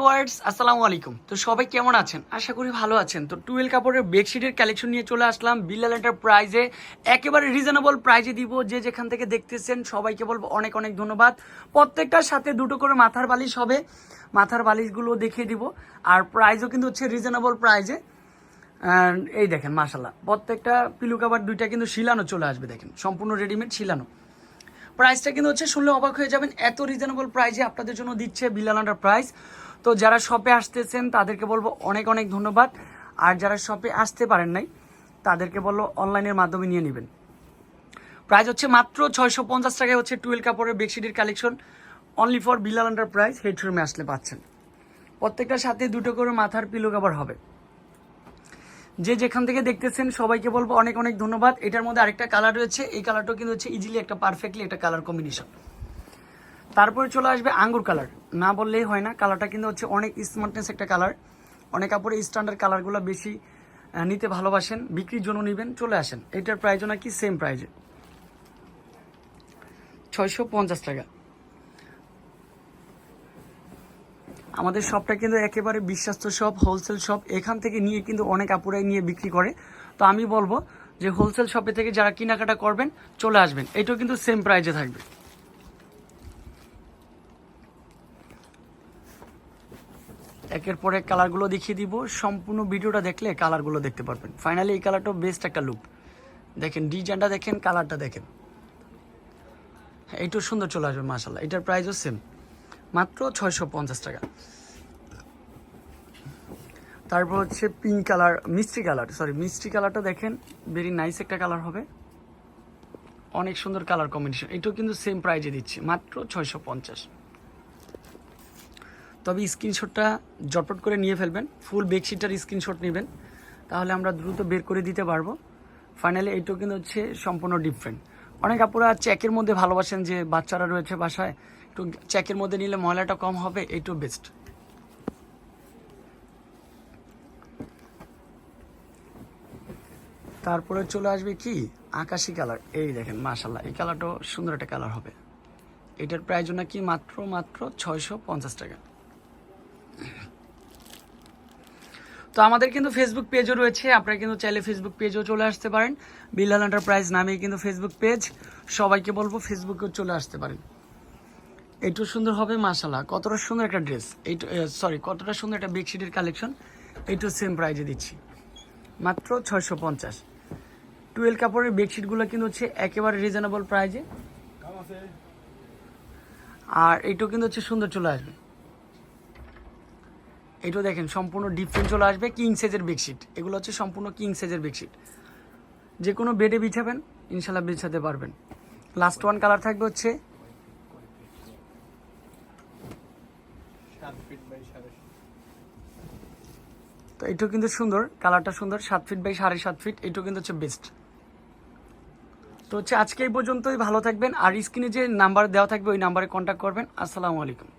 Viewers, আসসালামু আলাইকুম। তো সবাই কেমন আছেন? আশা করি ভালো আছেন। তো টুয়েল কাপড়ের বেডশিটের কালেকশন নিয়ে চলে আসলাম। বিল্লাল প্রাইজে একেবারে রিজনেবল প্রাইজে দিব। যে যেখান থেকে দেখতেছেন, সবাইকে বলব অনেক অনেক ধন্যবাদ। প্রত্যেকটার সাথে দুটো করে মাথার বালিশ হবে। মাথার বালিশগুলো দেখিয়ে দিব। আর প্রাইজও কিন্তু হচ্ছে রিজনেবল প্রাইজে এই দেখেন মাসাল্লাহ প্রত্যেকটা পিলু কাবার দুইটা কিন্তু শিলানো চলে আসবে, দেখেন। সম্পূর্ণ রেডিমেড শিলানো। প্রাইসটা কিন্তু হচ্ছে শুনলে অবাক হয়ে যাবেন। এত রিজনেবল প্রাইসে আপনাদের জন্য দিচ্ছে বিলাল আন্ডার প্রাইস তো যারা শপে আসতেছেন, তাদেরকে বলব অনেক অনেক ধন্যবাদ। আর যারা শপে আসতে পারেন নাই, তাদেরকে বলব অনলাইনের মাধ্যমে নিয়ে নেবেন। প্রাইস হচ্ছে মাত্র ছয়শো পঞ্চাশ টাকায় হচ্ছে টুয়েল কাপড়ের বেডশিটের collection only for Bilal under price হেডরুমে আসলে পাচ্ছেন। প্রত্যেকটার সাথে দুটো করে মাথার পিলো কাভার হবে। যে যেখান থেকে দেখতেছেন, সবাইকে বলব অনেক অনেক ধন্যবাদ। এটার মধ্যে আরেকটা কালার রয়েছে, এই কালারটাও কিন্তু হচ্ছে ইজিলি একটা পারফেক্টলি একটা কালার কম্বিনেশন তারপরে চলে আসবে আঙ্গুর কালার না বললেই হয় না কালারটা কিন্তু হচ্ছে অনেক স্মার্টনেস একটা কালার অনেক কাপড়ে স্ট্যান্ডার্ড কালারগুলো বেশি নিতে ভালোবাসেন, বিক্রির জন্য নেবেন, চলে আসেন। এটার প্রাইজও নাকি সেম প্রাইজে ছয়শো পঞ্চাশ টাকা। আমাদের শপটা কিন্তু একেবারে বিশ্বাস্ত শপ হোলসেল শপ এখান থেকে নিয়ে কিন্তু অনেক আপুরাই নিয়ে বিক্রি করে। তো আমি বলব যে হোলসেল শপে থেকে যারা কেনাকাটা করবেন, চলে আসবেন। এটাও কিন্তু সেম প্রাইজে থাকবে। একের পর কালারগুলো দেখিয়ে দিব। সম্পূর্ণ ভিডিওটা দেখলে কালারগুলো দেখতে পারবেন। ফাইনালি এই কালারটাও বেস্ট একটা লুক দেখেন, ডিজাইনটা দেখেন, কালারটা দেখেন। এইটাও সুন্দর চলে আসবে মাসাল্লাহ এটার প্রাইসও সেম মাত্র ছয়শো পঞ্চাশ টাকা। তারপর হচ্ছে পিঙ্ক কালার মিষ্টি কালার সরি মিষ্টি কালারটা দেখেন ভেরি নাইস একটা কালার হবে। অনেক সুন্দর কালার কম্বিনেশন এটাও কিন্তু সেম প্রাইজে দিচ্ছি, মাত্র ছয়শো পঞ্চাশ। তবে স্ক্রিনশটটা জটপট করে নিয়ে ফেলবেন। ফুল বেডশিটটার স্ক্রিনশট নেবেন। তাহলে আমরা দ্রুত বের করে দিতে পারব। ফাইনালি এইটাও কিন্তু হচ্ছে সম্পূর্ণ ডিফারেন্ট। অনেক আপুরা চেকের মধ্যে ভালোবাসেন যে বাচ্চারা রয়েছে বাসায়। একটু চেকের মধ্যে নিলে ময়লাটা কম হবে, এইটাও বেস্ট তারপরে চলে আসবে কি? আকাশি কালার এই দেখেন মাশাল্লাহ এই কালারটাও সুন্দর একটা কালার হবে। এটার প্রাইস নাকি মাত্র মাত্র ছয়শো পঞ্চাশ টাকা। তো আমাদের কিন্তু ফেসবুক পেজও রয়েছে। আপনারা কিন্তু চাইলে ফেসবুক পেজও চলে আসতে পারেন। বিল্লাল এন্টারপ্রাইজ নামেই কিন্তু ফেসবুক পেজ সবাইকে বলব ফেসবুকেও চলে আসতে পারেন। এইটু সুন্দর হবে মাশাল্লাহ কতটা সুন্দর একটা ড্রেস এইটু সরি কতটা সুন্দর একটা বেডশিটের কালেকশন এইটু সেম প্রাইজে দিচ্ছি। মাত্র ছয়শো পঞ্চাশ। টুয়েলভ কাপড়ের বেডশিটগুলো কিন্তু হচ্ছে একেবারে রিজনেবল প্রাইজে আর এইটাও কিন্তু হচ্ছে সুন্দর চলে আসবে। এইটাও দেখেন সম্পূর্ণ ডিফারেন্ট চলে আসবে কিং সাইজের বেডশিট এগুলো হচ্ছে সম্পূর্ণ কিং সাইজের বেডশিট যে কোনো বেডে বিছাবেন ইনশাল্লাহ বিছাতে পারবেন। লাস্ট ওয়ান কালার থাকবে হচ্ছে তো এটাও কিন্তু সুন্দর কালারটা সুন্দর সাত ফিট বাই সাড়ে সাত ফিট এটাও কিন্তু হচ্ছে বেস্ট তো হচ্ছে আজকে এই পর্যন্তই ভালো থাকবেন। আর স্ক্রিনে যে নাম্বার দেওয়া থাকবে ওই নাম্বারে কন্ট্যাক্ট করবেন। আসসালামু আলাইকুম।